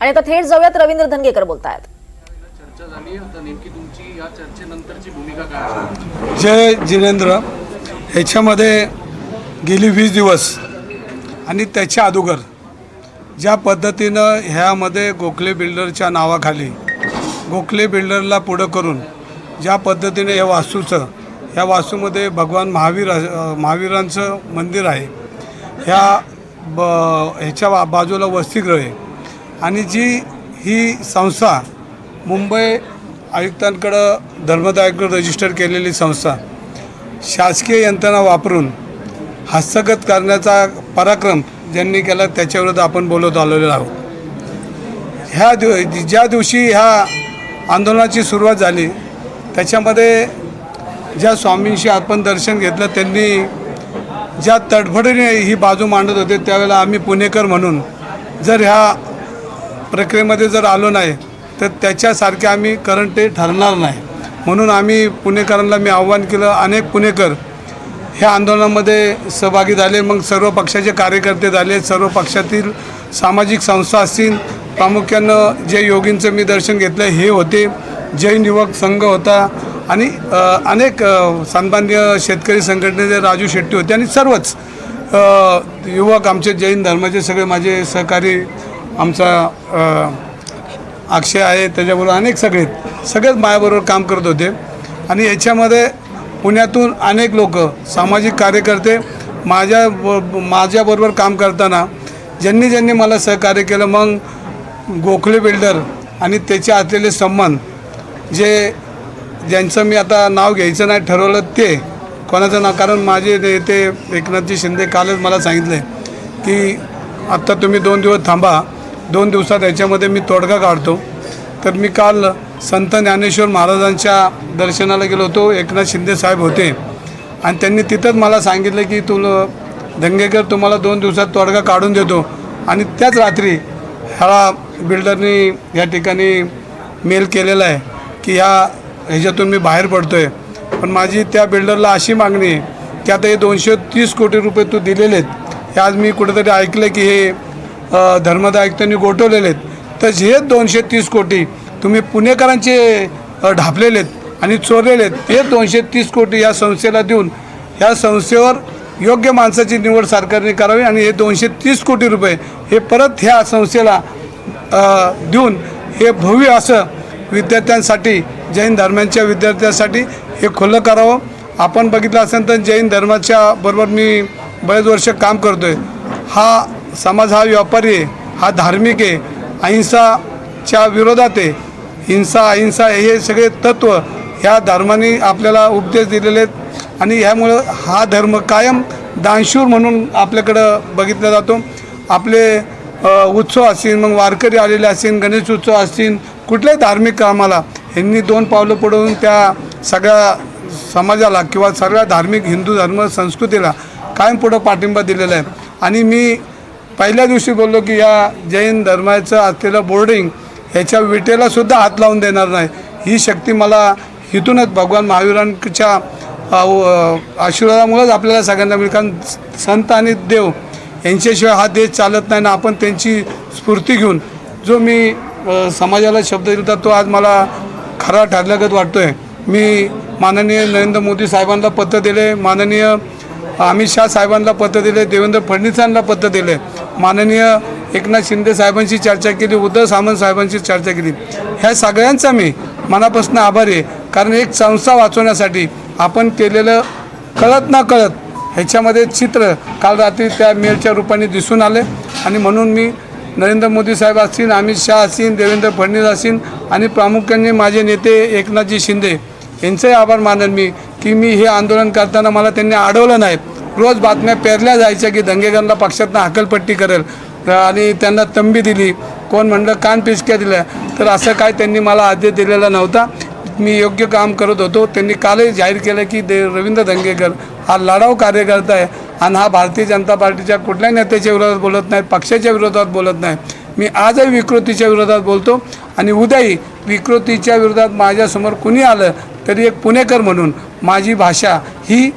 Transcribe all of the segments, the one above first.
आणि आता थेट जाऊयात रवींद्र धनगेकर बोलतायत. चर्चा झाली आहे. आता नेमकी तुमची या चर्चेनंतरची भूमिका काय असेल? जय जिनेंद्र ह्याच्यामध्ये गेली वीस दिवस आणि त्याच्या अगोदर ज्या पद्धतीनं ह्यामध्ये गोखले बिल्डरच्या नावाखाली गोखले बिल्डरला पुढं करून ज्या पद्धतीने या वास्तूचं ह्या वास्तूमध्ये भगवान महावीर महावीरांचं मंदिर आहे ह्या ब ह्याच्या बा- बाजूला वसतिगृह आहे. आणि जी ही संस्था मुंबई आयुक्तांकडं धर्मदायकडं रजिस्टर केलेली संस्था शासकीय यंत्रणा वापरून हस्तगत करण्याचा पराक्रम ज्यांनी केला त्याच्याविरुद्ध आपण बोलत आलेलो आहोत. ह्या दिव ज्या दिवशी ह्या आंदोलनाची सुरुवात झाली त्याच्यामध्ये ज्या स्वामींशी आपण दर्शन घेतलं त्यांनी ज्या तडफडीने ही बाजू मांडत होते त्यावेळेला आम्ही पुणेकर म्हणून जर ह्या प्रक्रियेमध्ये जर आलो नाही तर त्याच्यासारखे आम्ही करंट ठरणार नाही. म्हणून आम्ही पुणेकरांना मी आव्हान केलं अनेक पुणेकर ह्या आंदोलनामध्ये सहभागी झाले. मग सर्व पक्षाचे कार्यकर्ते झाले सर्व पक्षातील सामाजिक संस्था असतील. प्रामुख्यानं जे योगींचं मी दर्शन घेतलं हे होते. जैन युवक संघ होता. आणि अनेक सन्मान्य शेतकरी संघटनेचे राजू शेट्टी होते. आणि सर्वच युवक आमचे जैन धर्माचे सगळे माझे सहकारी आमचा अक्षय आहे त्याच्याबरोबर अनेक सगळे सगळेच माझ्याबरोबर काम करत होते. आणि याच्यामध्ये पुण्यातून अनेक लोक सामाजिक कार्यकर्ते माझ्या ब- माझ्याबरोबर काम करताना ज्यांनी ज्यांनी मला सहकार्य केलं मग गोखले बिल्डर आणि त्याचे असलेले संबंध जे ज्यांचं मी आता नाव घ्यायचं नाही ठरवलं ते कोणाचं नाव? कारण माझे नेते एकनाथजी शिंदे कालच मला सांगितले की आत्ता तुम्ही दोन दिवस थांबा दोन दिवसात याच्यामध्ये मी तोडगा काढतो. तर मी काल संत ज्ञानेश्वर महाराजांच्या दर्शनाला गेलो होतो. एकनाथ शिंदे साहेब होते. आणि त्यांनी तिथंच मला सांगितलं की तुला दंगेकर तुम्हाला दोन दिवसात तोडगा काढून देतो. आणि त्याच रात्री ह्या बिल्डरनी या ठिकाणी मेल केलेला आहे की ह्या ह्याच्यातून मी बाहेर पडतो आहे पण माझी त्या बिल्डरला अशी मागणी आहे की आता हे दोनशे तीस कोटी रुपये तू दिलेले आहेत. हे आज मी कुठेतरी ऐकलं की हे धर्मदा आयुक्तांनी गोठवलेले आहेत. तर हे दोनशे तीस कोटी तुम्ही पुणेकरांचे ढापलेले आहेत आणि चोरलेले आहेत. ते दोनशे तीस कोटी या संस्थेला देऊन या संस्थेवर योग्य माणसाची निवड सरकारने करावी आणि हे दोनशे तीस कोटी रुपये हे परत ह्या संस्थेला देऊन हे भव्य असं विद्यार्थ्यांसाठी जैन धर्मांच्या विद्यार्थ्यांसाठी हे खुलं करावं. आपण बघितलं असेल तर जैन धर्माच्या बरोबर मी बरेच वर्ष काम करतो आहे हा समाज हा व्यापारी आहे हा धार्मिक आहे अहिंसाच्या विरोधात आहे. हिंसा अहिंसा हे सगळे तत्त्व ह्या धर्माने आपल्याला उपदेश दिलेले आहेत. आणि ह्यामुळं हा धर्म कायम दानशूर म्हणून आपल्याकडं बघितला जातो. आपले उत्सव असतील मग वारकरी आलेले असतील गणेश उत्सव असतील कुठल्याही धार्मिक कामाला यांनी दोन पावलं पडून त्या सगळ्या समाजाला किंवा सगळ्या धार्मिक हिंदू धर्म संस्कृतीला कायम पुढं पाठिंबा दिलेला आहे. आणि मी पहिल्या दिवशी बोललो की या जैन धर्माचं असलेलं बोर्डिंग ह्याच्या विटेला सुद्धा हात लावून देणार नाही. ही शक्ती मला इथूनच भगवान महावीरांच्या आशीर्वादामुळेच आपल्याला सगळ्यांना मिळेल. कारण संत आणि देव यांच्याशिवाय हा देश चालत नाही ना आपण त्यांची स्फूर्ती घेऊन जो मी समाजाला शब्द दिला तो आज मला खरा ठरल्यागत वाटतो आहे मी माननीय नरेंद्र मोदी साहेबांना पत्र दिले माननीय अमित शाह साहेबांना पत्र दिले देवेंद्र फडणवीसांना पत्र दिले. माननीय एकनाथ शिंदे साहेबांशी चर्चा केली उद्धव सामंत साहेबांशी चर्चा केली. ह्या सगळ्यांचा मी मनापासून आभारी आहे. कारण एक संस्था वाचवण्यासाठी आपण केलेलं कळत ना कळत ह्याच्यामध्ये चित्र काल रात्री त्या मेलच्या रूपाने दिसून आले. आणि म्हणून मी नरेंद्र मोदी साहेब असतील अमित शाह असतील देवेंद्र फडणवीस असतील आणि प्रामुख्याने माझे नेते एकनाथजी शिंदे यांचंही आभार मानेन मी की मी हे आंदोलन करताना मला त्यांनी अडवलं नाही. रोज बातम्या पेरल्या जायच्या की दंगेकरांना पक्षातनं हकलपट्टी करेल. आणि त्यांना तंबी दिली. कोण म्हणलं कान पिचक्या दिल्या. तर असं काय त्यांनी मला आदेश दिलेला नव्हता. मी योग्य काम करत होतो. त्यांनी कालही जाहीर केलं की दे रवींद्र दंगेकर हा लढाऊ कार्यकर्ता आहे. आणि हा भारतीय जनता पार्टीच्या कुठल्याही नेत्याच्या विरोधात बोलत नाही पक्षाच्या विरोधात बोलत नाही. मी आजही विकृतीच्या विरोधात बोलतो. आणि उद्याही विकृतीच्या विरोधात माझ्यासमोर कुणी आलं तरी एक पुणेकर म्हणून माझी भाषा ही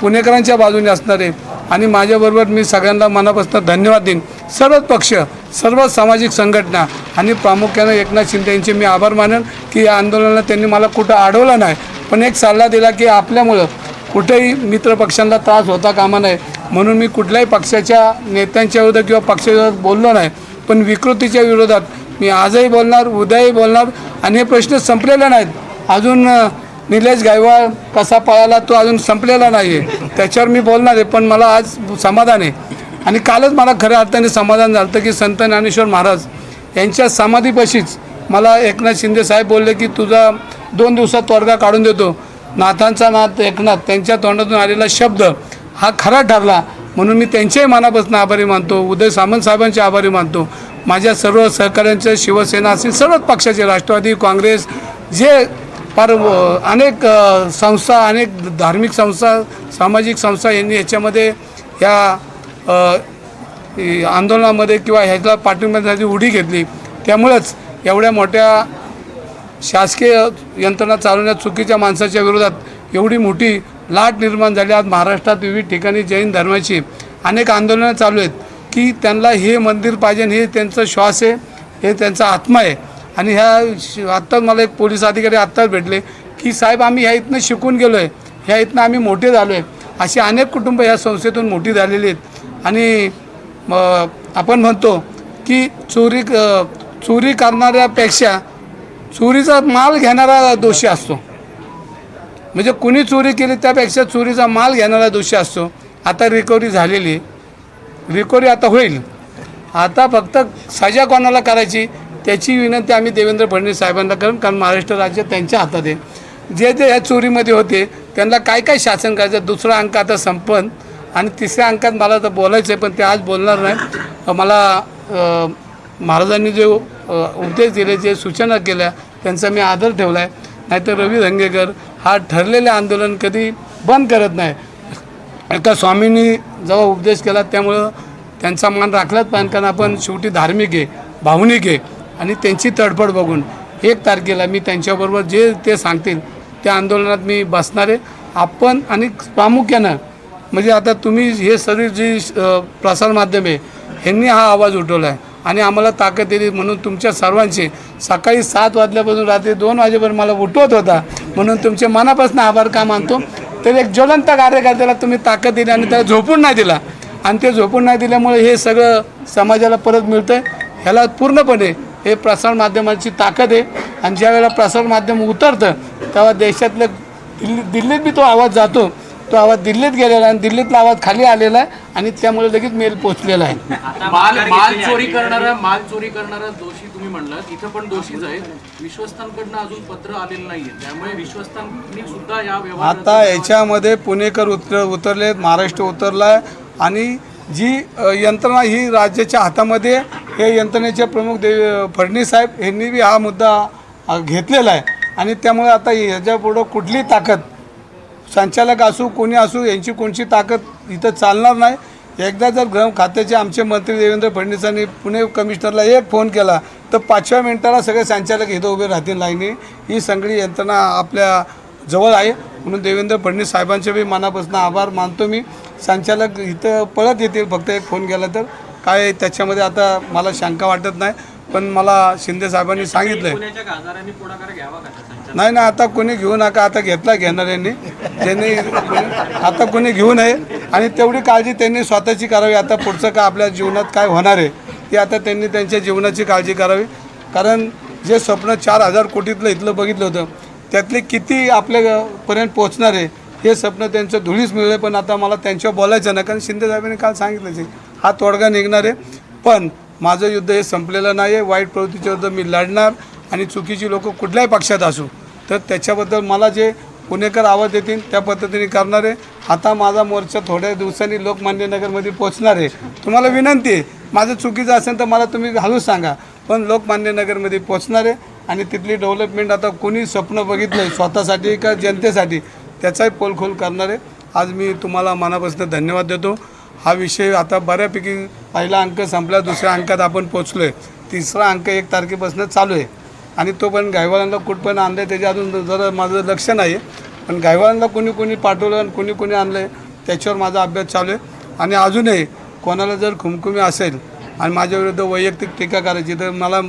पुणेकरांच्या बाजूने असणार आहे आणि माझ्याबरोबर मी सगळ्यांना मनापासून धन्यवाद देईन. सर्वच पक्ष सर्व सामाजिक संघटना आणि प्रामुख्यानं एकनाथ शिंदे यांचे मी आभार मानेन की या आंदोलनाला त्यांनी मला कुठं अडवलं नाही. पण एक सल्ला दिला की आपल्यामुळं कुठेही मित्रपक्षांना त्रास होता कामा नये. म्हणून मी कुठल्याही पक्षाच्या नेत्यांच्या विरोधात किंवा पक्षाविरोधात बोललो नाही. पण विकृतीच्या विरोधात मी आजही बोलणार उद्याही बोलणार आणि हे प्रश्न संपलेले नाहीत. अजून निलेश गायवाळ कसा पळाला तो अजून संपलेला नाही आहे त्याच्यावर मी बोलणार आहे पण मला आज समाधान आहे. आणि कालच मला खऱ्या अर्थाने समाधान झालं होतं की संत ज्ञानेश्वर महाराज यांच्या समाधीपाशीच मला एकनाथ शिंदे साहेब बोलले की तुझा दोन दिवसात तोडगा काढून देतो. नाथांचा नाथ एकनाथ त्यांच्या तोंडातून आलेला शब्द हा खरा ठरला. म्हणून मी त्यांच्याही मनापासून आभारी मानतो. उदय सामंत साहेबांचे आभारी मानतो. माझ्या सर्व सहकाऱ्यांचे शिवसेना असेल सर्वच पक्षाचे राष्ट्रवादी काँग्रेस जे फार अनेक संस्था अनेक धार्मिक संस्था सामाजिक संस्था यांनी याच्यामध्ये या आंदोलनामध्ये किंवा ह्याला पाठिंब्यासाठी उडी घेतली. त्यामुळंच एवढ्या मोठ्या शासकीय यंत्रणा चालवण्यात चुकीच्या माणसाच्या विरोधात एवढी मोठी लाट निर्माण झाली. आज महाराष्ट्रात विविध ठिकाणी जैन धर्माची अनेक आंदोलनं चालू आहेत की त्यांना हे मंदिर पाहिजे हे त्यांचा श्वास आहे हे त्यांचा आत्मा आहे. आणि ह्या श- आत्ताच मला एक पोलीस अधिकारी आत्ताच भेटले की साहेब आम्ही ह्या इथनं शिकून गेलो आहे ह्या इथनं आम्ही मोठे झालो आहे अशी अनेक कुटुंब ह्या संस्थेतून मोठी झालेली आहेत. आणि आपण म्हणतो की चोरी क- चोरी करणाऱ्यापेक्षा चोरीचा माल घेणारा दोषी असतो. म्हणजे कुणी चोरी केली त्यापेक्षा चोरीचा माल घेणारा दोषी असतो. आता रिकव्हरी झालेली आहे. रिकव्हरी आता होईल. आता फक्त सजा कोणाला करायची? त्याची विनंती आम्ही देवेंद्र फडणवीस साहेबांना करून कारण महाराष्ट्र राज्य त्यांच्या हातात आहे. जे जे ह्या चोरीमध्ये होते त्यांना काय काय शासन करायचं दुसरा अंक आता संपन आणि तिसऱ्या अंकात मला तर बोलायचं आहे पण ते आज बोलणार नाही. मला महाराजांनी जे उपदेश दिले जे सूचना केल्या त्यांचा मी आदर ठेवला आहे नाहीतर रवी धंगेकर हा ठरलेले आंदोलन कधी बंद करत नाही. एका स्वामींनी जेव्हा उपदेश केला त्यामुळं त्यांचा मान राखलाच पाहिजे कारण आपण शेवटी धार्मिक आहे भावनिक आहे. आणि त्यांची तडफड बघून एक तारखेला मी त्यांच्याबरोबर जे ते सांगतील त्या आंदोलनात मी बसणार आहे. आपण आणि प्रामुख्यानं म्हणजे आता तुम्ही हे सगळी जी प्रसारमाध्यम आहे ह्यांनी हा आवाज उठवला आहे आणि आम्हाला ताकद दिली म्हणून तुमच्या सर्वांचे सकाळी सात वाजल्यापासून रात्री दोन वाजेपर्यंत मला उठवत होता म्हणून तुमचे मनापासून आभार का मानतो. तर एक ज्वलंत कार्यकर्त्याला तुम्ही ताकद दिली आणि त्याला झोपून नाही दिला. आणि ते झोपून नाही दिल्यामुळे हे सगळं समाजाला परत मिळतं आहे ह्याला पूर्णपणे हे प्रसारमाध्यमाची ताकद आहे. आणि ज्यावेळेला प्रसारमाध्यम उतरतं तेव्हा देशातलं दिल्ली दिल्लीत बी तो आवाज जातो. तो आवाज दिल्लीत गेलेला आहे आणि दिल्लीतला आवाज खाली आलेला आहे आणि त्यामुळे लगेच मेल पोचलेला आहे. माल माल चोरी करणारा माल चोरी करणारा दोषी तुम्ही म्हणलात. इथं पण दोषीच आहेत. विश्वस्तांकडनं अजून पत्र आलेलं नाहीये. त्यामुळे विश्वस्तांनी सुद्धा या व्यवहारात आता याच्यामध्ये पुणेकर उतर उतरलेत महाराष्ट्र उतरला आहे आणि जी यंत्रणा ही राज्याच्या हातामध्ये हे यंत्रणेचे प्रमुख देव फडणवीस साहेब यांनी बी हा मुद्दा घेतलेला आहे. आणि त्यामुळे आता ह्याच्यापुढं कुठली ताकद संचालक असू कोणी असू यांची कोणची ताकद इथं चालणार नाही. एकदा जर गृह खात्याचे आमचे मंत्री देवेंद्र फडणवीसांनी पुणे कमिशनरला एक फोन केला तर पाचव्या मिनिटाला सगळे संचालक इथं उभे राहतील लाईनी. ही सगळी यंत्रणा आपल्या जवळ आहे. म्हणून देवेंद्र फडणवीस साहेबांचे बी मनापासून आभार मानतो मी. संचालक इथं पळत येतील फक्त एक फोन केला तर. काय त्याच्यामध्ये आता मला शंका वाटत नाही पण मला शिंदे साहेबांनी सांगितलं आहे पुण्याच्या खासदारांनी पुढाकार घ्यावा का त्याचा? नाही ना आता कोणी घेऊ नका आता घेतला घेणाऱ्यांनी ज्यांनी आता कोणी घेऊ नये आणि तेवढी काळजी त्यांनी स्वतःची करावी. आता पुढचं का आपल्या जीवनात काय होणार आहे ते आता त्यांनी त्यांच्या जीवनाची काळजी करावी. कारण जे स्वप्न चार हजार कोटीतलं इथलं बघितलं होतं त्यातले किती आपल्यापर्यंत पोचणार आहे हे स्वप्न त्यांचं धुळीच मिळलं पण आता मला त्यांच्यावर बोलायचं नाही कारण शिंदे साहेबांनी काल सांगितलं हा तोडगा निघणार आहे. पण माझं युद्ध हे संपलेलं नाही आहे वाईट प्रवृत्तीच्या विरुद्ध मी लढणार आणि चुकीची लोक कुठल्याही पक्षात असू. तर त्याच्याबद्दल मला जे पुणेकर आवाज देतील त्या पद्धतीने करणार आहे. आता माझा मोर्चा थोड्या दिवसांनी लोकमान्य नगरमध्ये पोचणार आहे. तुम्हाला विनंती आहे माझं चुकीचं असेल तर मला तुम्ही घालूच सांगा. पण लोकमान्य नगरमध्ये पोचणार आहे आणि तिथली डेव्हलपमेंट आता कोणी स्वप्न बघितलं आहे स्वतःसाठी का जनतेसाठी त्याचाही पोलखोल करणार आहे. आज मी तुम्हाला मनापासून धन्यवाद देतो. हा विषय आता बऱ्यापैकी पहिला अंक संपला दुसऱ्या अंकात आपण पोचलो आहे तिसरा अंक एक तारखेपासून चालू आहे. आणि तो पण गायवाल्यांना कुठपर्यंत आणलं आहे त्याच्या अजून जरा माझं लक्ष नाही आहे पण गायवाल्यांना कोणी कोणी पाठवलं आणि कोणी कोणी आणलं आहे त्याच्यावर माझा अभ्यास चालू आहे. आणि अजूनही कोणाला जर खुमखुमी असेल आणि माझ्या विरुद्ध वैयक्तिक टीका करायची तर मला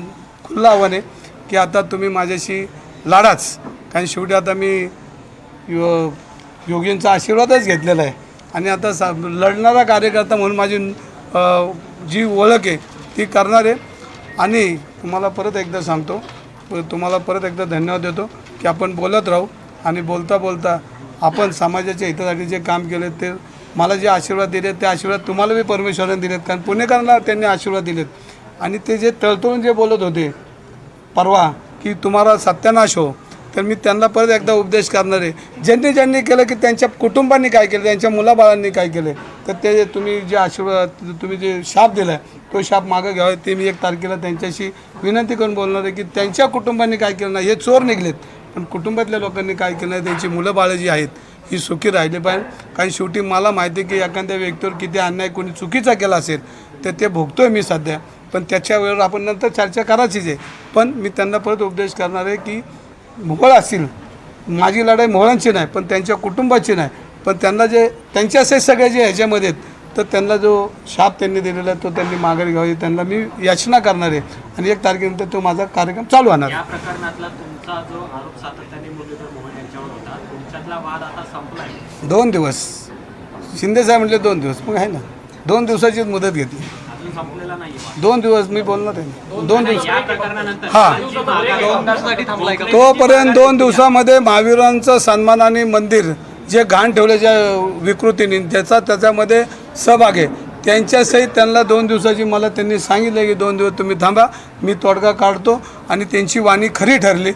खुल्लं आव्हान आहे की आता तुम्ही माझ्याशी लढाच कारण शेवटी आता मी यो योगींचा आशीर्वादच घेतलेला आहे. आणि आता सा लढणारा कार्यकर्ता म्हणून माझी जी ओळख आहे ती करणार आहे. आणि तुम्हाला परत एकदा सांगतो तुम्हाला परत एकदा धन्यवाद देतो की आपण बोलत राहू आणि बोलता बोलता आपण समाजाच्या हितासाठी जे काम केले ते मला जे आशीर्वाद दिले ते आशीर्वाद तुम्हाला बी परमेश्वराने दिलेत. कारण पुणेकरांना त्यांनी आशीर्वाद दिलेत. आणि ते जे तळतळून जे बोलत होते परवा की तुम्हाला सत्यानाश हो तर मी त्यांना परत एकदा उपदेश करणार आहे. ज्यांनी ज्यांनी केलं की त्यांच्या कुटुंबांनी काय केलं त्यांच्या मुलाबाळांनी काय केलं तर ते तुम्ही जे आशीर्वाद तुम्ही जे शाप दिला आहे तो शाप मागं घ्यावा. ते मी एक तारखेला त्यांच्याशी विनंती करून बोलणार आहे की त्यांच्या कुटुंबांनी काय केलं नाही हे चोर निघलेत. पण कुटुंबातल्या लोकांनी काय केलं नाही त्यांची मुलं बाळं जी आहेत ही सुखी राहिली पाहिजे. कारण शेवटी मला माहिती आहे की एखाद्या व्यक्तीवर किती अन्याय कोणी चुकीचा केला असेल तर ते भोगतो आहे मी सध्या. पण त्याच्या वेळेवर आपण नंतर चर्चा करायचीच आहे. पण मी त्यांना परत उपदेश करणार आहे की मोहळ असतील. माझी लढाई मोहळांची नाही पण त्यांच्या कुटुंबाची नाही. पण त्यांना जे त्यांचे असे सगळे जे ह्याच्यामध्ये आहेत तर त्यांना जो शाप त्यांनी दिलेला आहे तो त्यांनी माघारी घ्यावी. त्यांना मी याचना करणार आहे. आणि एक तारखेनंतर तो माझा कार्यक्रम चालू होणार. या प्रकरणातला तुमचा जो आरोप सातत्याने मुरलीधर मोहोळ यांच्यावर होता तुमच्यातला वाद आता संपलाय. दोन दिवस. शिंदे साहेब म्हटले दोन दिवस. मग आहे ना. दोन दिवसाचीच मुदत घेतली. दोन दिवस मी बोलणार आहे. दोन दिवस हा. तोपर्यंत दोन दिवसामध्ये महावीरांचं सन्मान आणि मंदिर जे घाण ठेवले ज्या विकृतीने ज्याचा त्याच्यामध्ये सहभाग आहे. त्यांच्यासहित त्यांना दोन दिवसाची मला त्यांनी सांगितलं की दोन दिवस तुम्ही थांबा मी तोडगा काढतो आणि त्यांची वाणी खरी ठरली.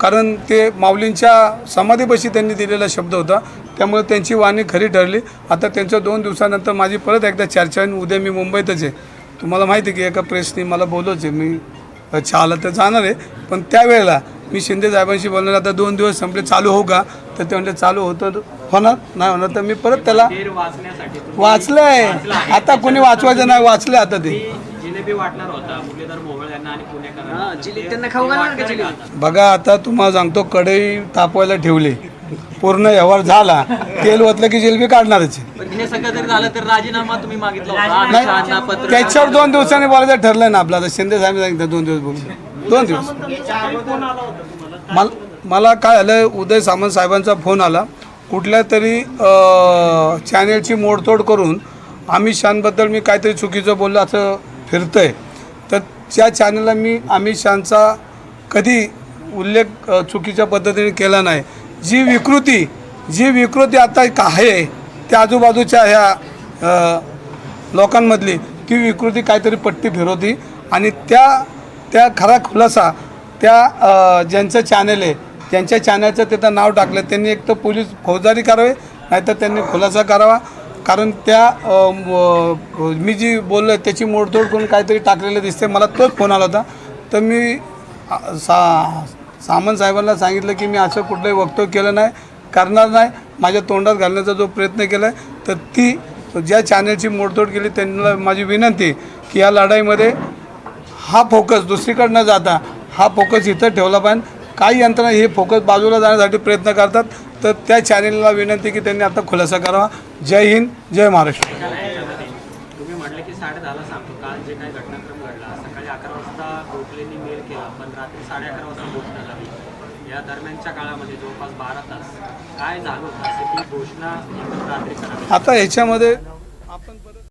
कारण ते माऊलींच्या समाधीपाशी त्यांनी दिलेला शब्द होता त्यामुळे त्यांची वाणी खरी ठरली. आता त्यांच्या दोन दिवसानंतर माझी परत एकदा चर्चा उद्या मी मुंबईतच आहे. तुम्हाला माहिती आहे की एका प्रेसने मला बोलवच आहे मी चहाला तर जाणार आहे पण त्यावेळेला मी शिंदे साहेबांशी बोलणार आता दोन दिवस संपले चालू होऊ का? तर ते म्हणले चालू होतं होणार नाही होणार. तर मी परत त्याला वाचलं आहे. आता कोणी वाचवायचं नाही वाचलं आता ते. ती जिलेबी वाटणार होता मुरलीधर मोहोळ यांना आणि पुणेकरांना. त्यांना खाऊ घालणार का जिलेबी? बघा आता तुम्हाला सांगतो कढई तापवायला ठेवले. पूर्ण व्यवहार झाला तेल ओतलं की जिलबी काढणारच आहे. पण हे सगळं जरी झालं तर राजीनामा तुम्ही मागितला होता. अमित शहांना नाही पत्र त्याच्यावर दोन दिवसांनी बोलायचं ठरलंय ना आपलं. आता शिंदे साहेब सांगितलं दोन दिवस बोलून. दोन दिवस. मला मला काय आलं उदय सामंत साहेबांचा फोन आला. कुठल्या तरी अ, चॅनेलची मोडतोड करून अमित शहाबद्दल मी काहीतरी चुकीचं बोललं असं फिरतंय. तर त्या चॅनलला मी अमित शहाचा कधी उल्लेख अ, चुकीच्या पद्धतीने केला नाही. जी विकृती जी विकृती आता एक आहे त्या आजूबाजूच्या ह्या लोकांमधली ती विकृती काहीतरी पट्टी फिरवती आणि त्या त्या खरा खुलासा त्या ज्यांचं चॅनल आहे ज्यांच्या चॅनलचं तिथं नाव टाकलं त्यांनी एक तर पोलीस फौजदारी करावे नाहीतर त्यांनी खुलासा करावा. कारण त्या मी जी बोललो त्याची मोडतोड करून काहीतरी टाकलेलं दिसते मला तोच फोन आला होता. तर मी सा सामंत साहेबांना सांगितलं की मी असं कुठलंही वक्तव्य केलं नाही करणार नाही. माझ्या तोंडात घालण्याचा जो प्रयत्न केला आहे तर ती ज्या चॅनलची मोडतोड केली त्यांना माझी विनंती की या लढाईमध्ये हा फोकस दुसरीकडे न जाता हा फोकस इथं ठेवला पाहिजे. काही यंत्रणा हे फोकस बाजूला जाण्यासाठी प्रयत्न करतात. तर त्या चॅनेलला विनंती की त्यांनी आता खुलासा करावा. जय हिंद जय महाराष्ट्र तुम्ही म्हटलं की साडे दहाला सांगतो काल जे काही घटनाक्रम घडला सकाळी अकरा वाजता गोखलेंनी मेल केला पण रात्री साडे अकरा वाजता घोषणा झाली या दरम्यानच्या काळामध्ये जवळपास बारा तास. काय झालं होतं घोषणा आता ह्याच्यामध्ये